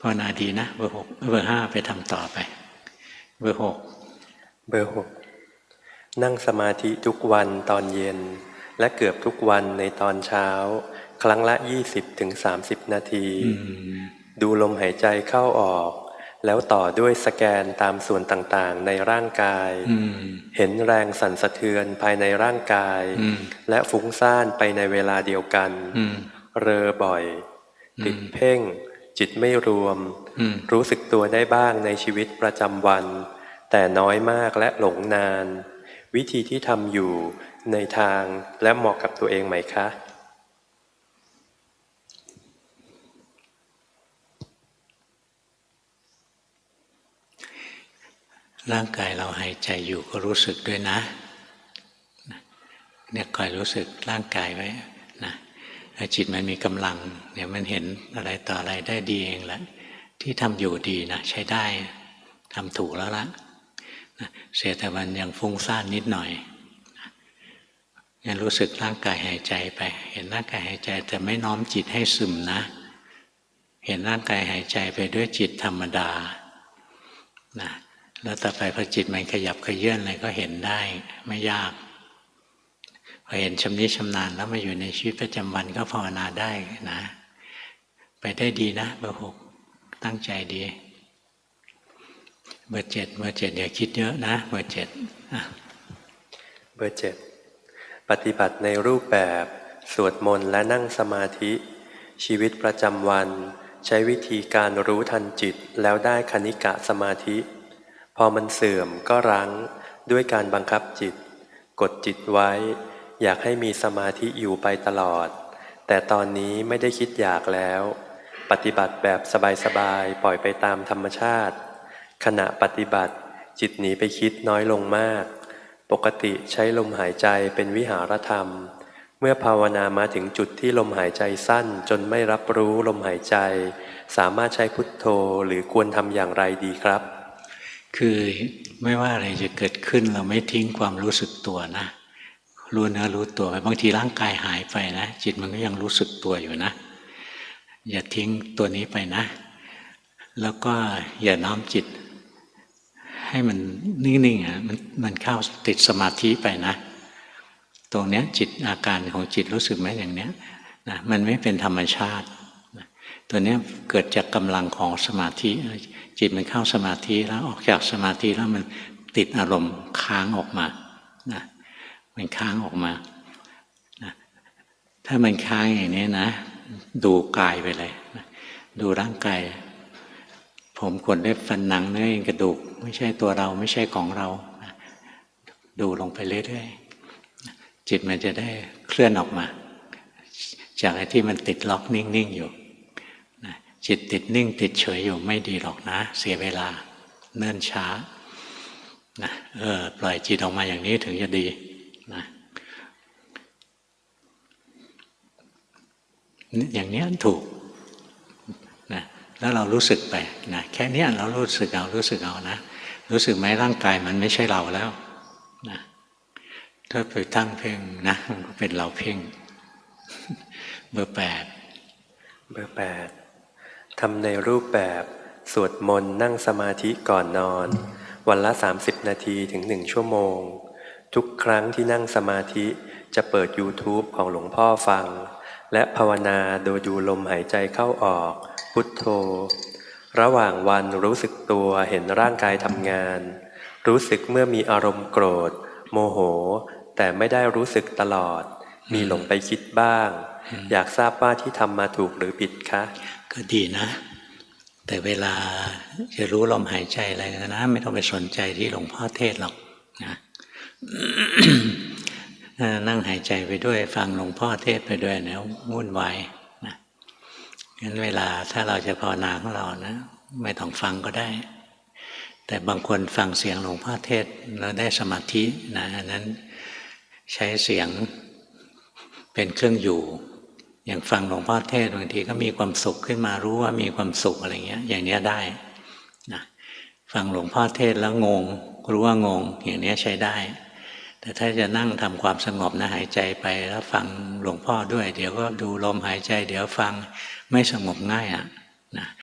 ภาวนาดีนะเบอร์หกเบอร์ห้าไปทำต่อไป เบอร์หกเบอร์หกนั่งสมาธิทุกวันตอนเย็น และเกือบทุกวันในตอนเช้า ครั้งละ20-30ถึง30นาทีอืมดูลมหายใจเข้าออก แล้วต่อด้วยสแกนตามส่วนต่างๆ ในร่างกายอืมเห็นแรงสั่นสะเทือนภายในร่างกายอืมและฟุ้งซ่านไปในเวลาเดียวกันอืมเรอบ่อยอืมติดเพ่ง จิตไม่รวมอืมรู้สึกตัวได้บ้างในชีวิตประจำวัน แต่น้อยมากและหลงนาน วิธีที่ทำอยู่ในทางและเหมาะกับตัวเองไหมคะ ร่างกายเราหายใจอยู่ก็รู้สึกด้วยนะ เนี่ยคอยรู้สึกร่างกายไว้นะถ้า จิตมันมีกำลังเดี๋ยวมันเห็นอะไรต่ออะไรได้ดีเองแหละที่ทำอยู่ดีนะใช้ได้ทำถูกแล้วละเสียแต่มันยังฟุ้งซ่านนิดหน่อยนะงั้นรู้สึกร่างกายหายใจไป เห็นร่างกายหายใจแต่ไม่น้อมจิตให้ซึมนะ เห็นร่างกายหายใจไปด้วยจิตธรรมดานะแล้วต่อไปพอจิตมันขยับขยื่นอะไรก็เห็นได้ไม่ยาก พอเห็นชำนิชำนาญแล้วมาอยู่ในชีวิตประจำวันก็ภาวนาได้นะ ไปได้ดีนะเบอร์หกตั้งใจดีเบอร์เจ็ดเบอร์เจ็ดอย่าคิดเยอะนะเบอร์เจ็ดเบอร์เจ็ดปฏิบัติในรูปแบบ สวดมนต์และนั่งสมาธิ ชีวิตประจำวัน ใช้วิธีการรู้ทันจิตแล้วได้คณิกะสมาธิ พอมันเสื่อมก็รั้งด้วยการบังคับจิต กดจิตไว้ อยากให้มีสมาธิอยู่ไปตลอด แต่ตอนนี้ไม่ได้คิดอยากแล้ว ปฏิบัติแบบสบายๆ ปล่อยไปตามธรรมชาติ ขณะปฏิบัติ จิตหนีไปคิดน้อยลงมาก ปกติใช้ลมหายใจเป็นวิหารธรรม เมื่อภาวนามาถึงจุดที่ลมหายใจสั้น จนไม่รับรู้ลมหายใจ สามารถใช้พุทโธหรือควรทำอย่างไรดีครับ คือไม่ว่าอะไรจะเกิดขึ้นเราไม่ทิ้งความรู้สึกตัวนะ รู้เนื้อรู้ตัวไปบางทีร่างกายหายไปนะจิตมันก็ยังรู้สึกตัวอยู่นะ อย่าทิ้งตัวนี้ไปนะ แล้วก็อย่าน้อมจิต ให้มันนิ่งๆอะมันมันเข้าติดสมาธิไปนะ ตรงเนี้ยจิตอาการของจิตรู้สึกไหมอย่างเนี้ยนะมันไม่เป็นธรรมชาติตัวเนี้ยเกิดจากกำลังของสมาธิ จิตมันเข้าสมาธิแล้วออกจากสมาธิแล้วมันติดอารมณ์ค้างออกมานะ มันค้างออกมานะถ้ามันค้างอย่างนี้นะ ดูกายไปเลยนะดูร่างกาย ผมขนเล็บฟันหนังเนื้อเอ็นกระดูก ไม่ใช่ตัวเราไม่ใช่ของเรานะดูลงไปเรื่อยๆจิตมันจะได้เคลื่อนออกมา จากที่มันติดล็อกนิ่งๆอยู่นะจิตติดนิ่งติดเฉยอยู่ไม่ดีหรอกนะ เสียเวลาเนิ่นช้านะเออปล่อยจิตออกมาอย่างนี้ถึงจะดี นะอย่างนี้ถูกนะแล้วเรารู้สึกไปนะแค่นี้เรารู้สึกเอารู้สึกเอานะ รู้สึกไหมร่างกายมันไม่ใช่เราแล้วนะถ้าไปตั้งเพ่งนะมันก็เป็นเราเพ่ง เบอร์แปดเบอร์แปดทำในรูปแบบสวดมนต์นั่งสมาธิก่อนนอน วันละ 30 นาทีถึง1ชั่วโมง ทุกครั้งที่นั่งสมาธิจะเปิด YouTube ของหลวงพ่อฟัง และภาวนาโดยดูลมหายใจเข้าออก พุทโธ ระหว่างวันรู้สึกตัวเห็นร่างกายทำงาน รู้สึกเมื่อมีอารมณ์โกรธ โมโห แต่ไม่ได้รู้สึกตลอด มีหลงไปคิดบ้าง อยากทราบว่าที่ทำมาถูกหรือผิดคะ ก็ดีนะ แต่เวลาจะรู้ลมหายใจอะไรนะ ไม่ต้องไปสนใจที่หลวงพ่อเทศหรอกนะ นั่งหายใจไปด้วยฟังหลวงพ่อเทศไปด้วยเนี่ยวุ่นวายนะงั้นเวลาถ้าเราจะภาวนาของเรานะ ไม่ต้องฟังก็ได้ แต่บางคนฟังเสียงหลวงพ่อเทศแล้วได้สมาธินะอันนั้นใช้เสียงเป็นเครื่องอยู่ อย่างฟังหลวงพ่อเทศบางทีก็มีความสุขขึ้นมารู้ว่ามีความสุขอะไรเงี้ย อย่างเนี้ยได้นะฟังหลวงพ่อเทศแล้วงง รู้ว่างง อย่างเนี้ยใช้ได้ แต่ถ้าจะนั่งทำความสงบนะหายใจไปแล้วฟังหลวงพ่อด้วย เดี๋ยวก็ดูลมหายใจ เดี๋ยวฟังไม่สงบง่ายอะนะ